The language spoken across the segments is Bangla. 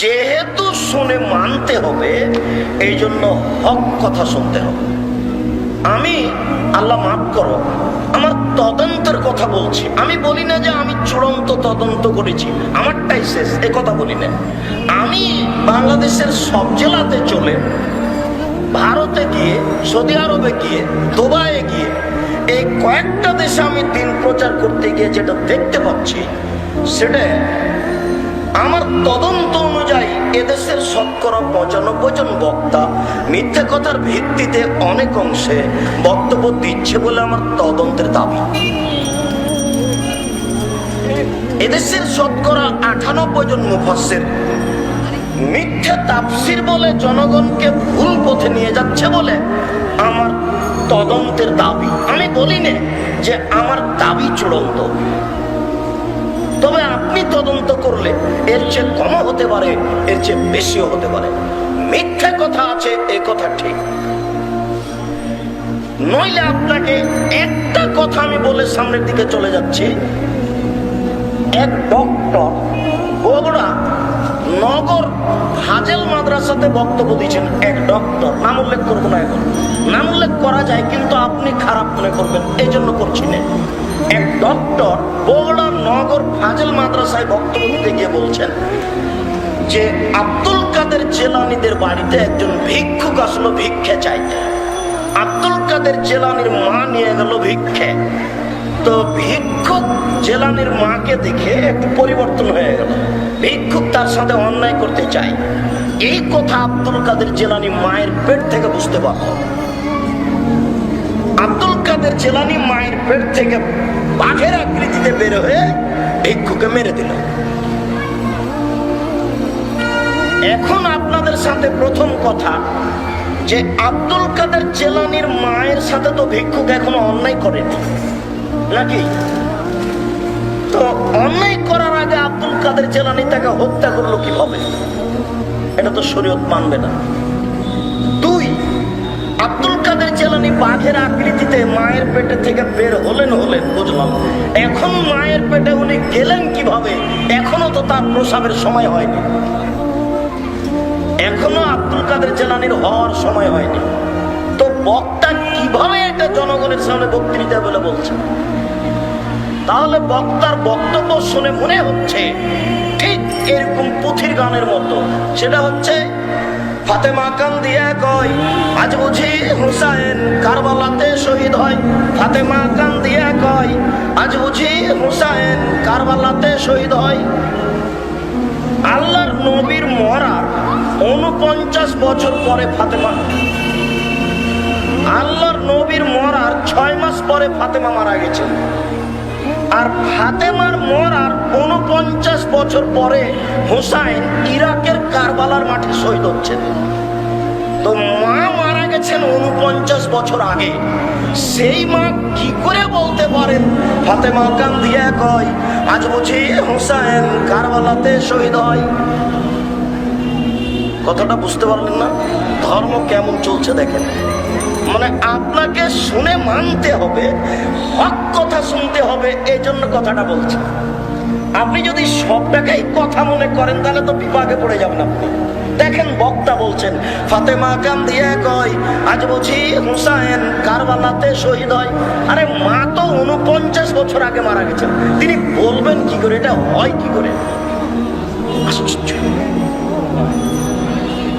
যেহেতু শুনে মানতে হবে এই জন্য হক কথা শুনতে হবে। আমি, আল্লাহ মাফ করো, আমার তদন্তের কথা বলছি। আমি বলি না যে আমি চূড়ান্ত তদন্ত করেছি, আমারটাই শেষ, এ কথা বলি না। আমি বাংলাদেশের সব জেলাতে চলে, ভারতে গিয়ে, সৌদি আরবে গিয়ে, দুবাইয়ে গিয়ে, এই কয়েকটা দেশে আমি দিন প্রচার করতে গিয়ে যেটা দেখতে পাচ্ছি, সেটা আমার তদন্ত অনুযায়ী এদেশের শতকরা পঁচানব্বই জন বক্তা মিথ্যে কথার ভিত্তিতে অনেক অংশে বক্তব্য দিচ্ছে বলে আমার তদন্তের দাবি। এদেশের শতকরা আটানব্বই জন মুফাসের মিথ্যা তাফসির বলে জনগণকে ভুল পথে নিয়ে যাচ্ছে বলে আমার তদন্তের দাবি। আমি বলি না যে আমার দাবি চূড়ান্ত। তদন্ত করলে এর চেয়ে কমও হতে পারে, এর চেয়ে বেশিও হতে পারে। মিথ্যা কথা আছে, এ কথা ঠিক। নইলে আপনাকে একটা কথা আমি বলে সামনের দিকে চলে যাচ্ছি। এক ডক্টর বগুড়া নগর হাজেল মাদ্রাসাতে বক্তব্য দিয়েছেন এক ডক্টর, নাম উল্লেখ করব না এখন। নাম উল্লেখ করা যায়, কিন্তু আপনি খারাপ মনে করবেন এই জন্য করছি না। এক ডক্টর বগুড়া নগর ফাজেল মাদ্রাসায় বক্তব্য গিয়ে বলছেন যে আব্দুল কাদের জেলানিদের বাড়িতে একজন ভিক্ষুক আসলো, ভিক্ষে চাইতে। আব্দুল কাদের জেলানির মা নিয়ে গেল ভিক্ষে। তো ভিক্ষুক জেলানির মাকে দেখে একটু পরিবর্তন হয়ে গেল। ভিক্ষুক তার সাথে অন্যায় করতে চায়। এই কথা আব্দুল কাদের জেলানি মায়ের পেট থেকে বুঝতে পারল। আব্দুল কাদের জেলানি মায়ের পেট থেকে বাঘের আকৃতিতে বের হয়ে ভিক্ষুকে মেরে দিল। এখন আপনাদের সাথে প্রথম কথা যে আব্দুল কাদের জেলানির মায়ের সাথে তো ভিক্ষুক এখনও অন্যায় করেনি। নাকি? তো অন্যায় করার আগে আব্দুল কাদের জেলানি তাকে হত্যা করল কীভাবে? এটা তো শরীয়ত মানবে না। দুই, আব্দুল জেলানি বাঘের আকৃতিতে মায়ের পেটে থেকে বের হলেন হলেন, বুঝলাম। এখন মায়ের পেটে উনি গেলেন কীভাবে? এখনও তো তার প্রসাবের সময় হয়নি। এখনও আব্দুল কাদের জেলানির হওয়ার সময় হয়নি। তো বক্তা কীভাবে এটা জনগণের সামনে বক্তৃতা বলে বলছে তাহলে বক্তার বক্তব্য শুনে মনে হচ্ছে ঠিক এরকম পুথির গানের মতো। সেটা হচ্ছে, ফাতেমা কান দিয়ে কয় আজ বুঝি হুসাইন কারবালাতে শহীদ হয়। ফাতেমা কান দিয়ে কয় আজ বুঝি হুসাইন কারবালাতে শহীদ হয়। আল্লাহর নবীর মরার উনপঞ্চাশ বছর পরে ফাতেমা। আল্লাহর নবীর মরার ছয় মাস পরে ফাতেমা মারা গেছেন আর ফাতেমার মরার উনপঞ্চাশ বছর পরে হুসাইন ইরাকের কারবালার মাঠে শহীদ হচ্ছেন। তো মা গেছেন উনপঞ্চাশ বছর আগে। সেই মা কি করে বলতে পারেন? ফাতেমা কান দিয়ে কয়, আজ বুঝি হুসাইন কারবালাতে শহীদ হয়। কথাটা বুঝতে পারলেন না? ধর্ম কেমন চলছে দেখেন। মানে আপনাকে শুনে মানতে হবে, হক কথা শুনতে হবে এই জন্য কথাটা বলছি। আপনি যদি সবটাকেই কথা মনে করেন, তাহলে তো বিপাকে পড়ে যাবেন আপনি। দেখেন, বক্তা বলছেন, ফাতেমা কান দিয়ে কয়, আজ বুঝি হুসাইন কারবালাতে শহীদ হয়। আরে মা তো উনপঞ্চাশ বছর আগে মারা গেছেন। তিনি বলবেন কি করে? এটা হয় কি করে?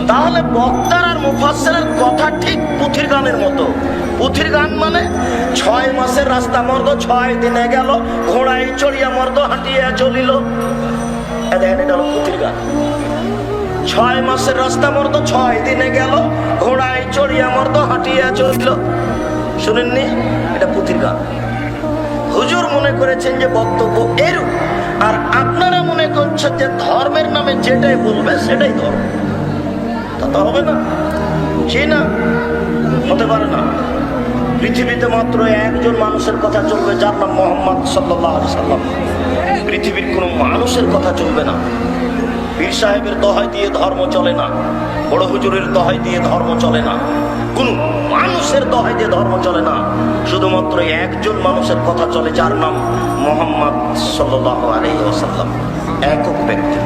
তাহলে বক্তার আর মুফাসসিরের কথা ঠিক পুথির গানের মতো। পুথির গান মানে? ছয় মাসের রাস্তা মর্দ, ছয় দিনে গেল, ঘোড়ায় চড়িয়া মর্দ, হাঁটিয়া চলিল। এটা পুথির গান। ছয় মাসের রাস্তা মর্দ, ছয় দিনে গেল, ঘোড়ায় চড়িয়া মর্দ, হাঁটিয়া চলিল। শুনেননি? এটা পুথির গান। হুজুর মনে করেছেন যে বক্তব্য এরূপ। আর আপনারা মনে করছেন যে ধর্মের নামে যেটাই বলবে, সেটাই ধর্ম। তা তো হবে না। সে না, হতে পারে না। পৃথিবীতে মাত্র একজন মানুষের কথা চলবে যার নাম মোহাম্মদ সাল্লাহ সাল্লাম। পৃথিবীর কোনো মানুষের কথা চলবে না। পীর সাহেবের দহাই দিয়ে ধর্ম চলে না। বড় হুজুরের দহাই দিয়ে ধর্ম চলে না। কোন মানুষের দহাই দিয়ে ধর্ম চলে না। শুধুমাত্র একজন মানুষের কথা চলে যার নাম মোহাম্মদ সাল্লাহ আলহি আসাল্লাম একক ব্যক্তি।